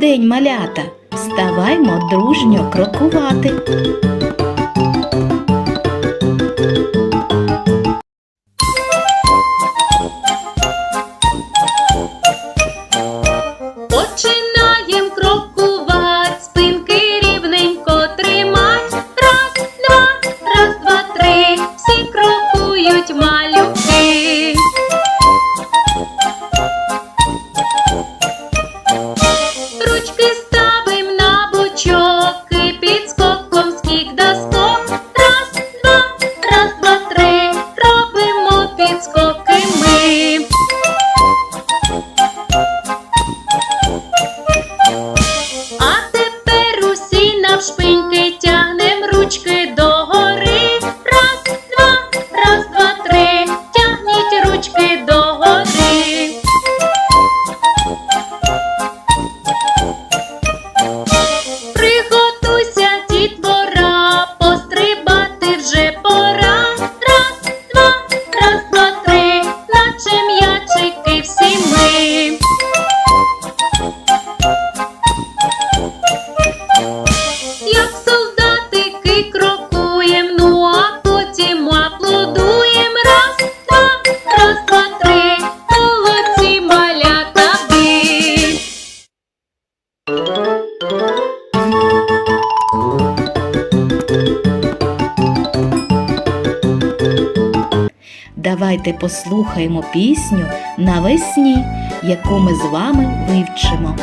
день, малята! Вставаймо дружньо крокувати. Давайте послухаємо пісню навесні, яку ми з вами вивчимо.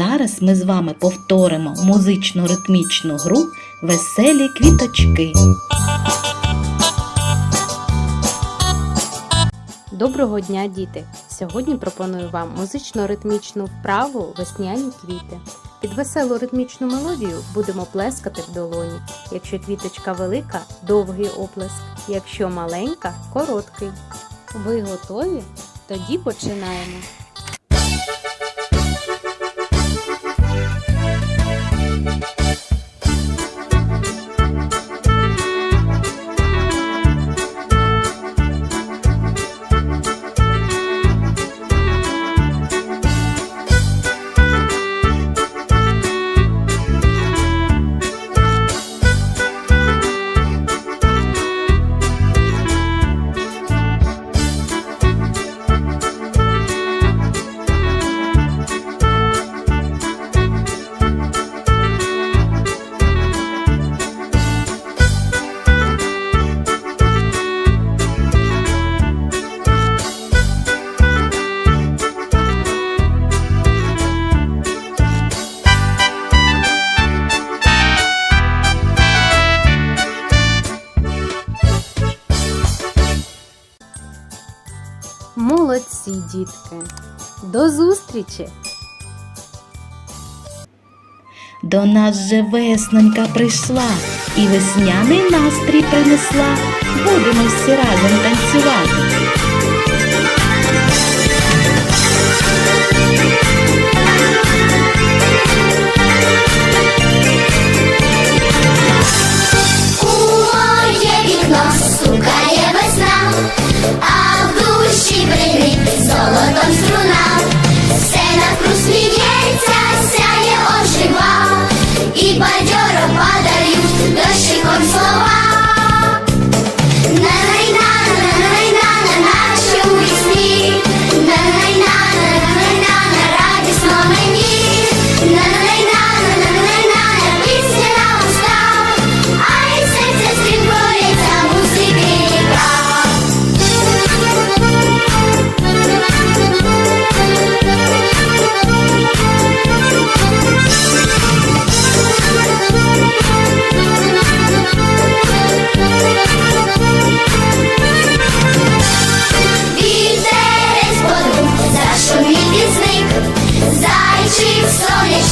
зараз ми з вами повторимо музично ритмічну гру Веселі квіточки. Доброго дня, діти! Сьогодні пропоную вам музично-ритмічну вправу весняні квіти. Під веселу ритмічну мелодію будемо плескати в долоні. Якщо квіточка велика довгий оплеск, якщо маленька короткий. Ви готові? Тоді починаємо. Молодці, дітки! До зустрічі! До нас же весненька прийшла і весняний настрій принесла. Будемо всі разом танцювати.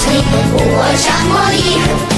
світ у очах.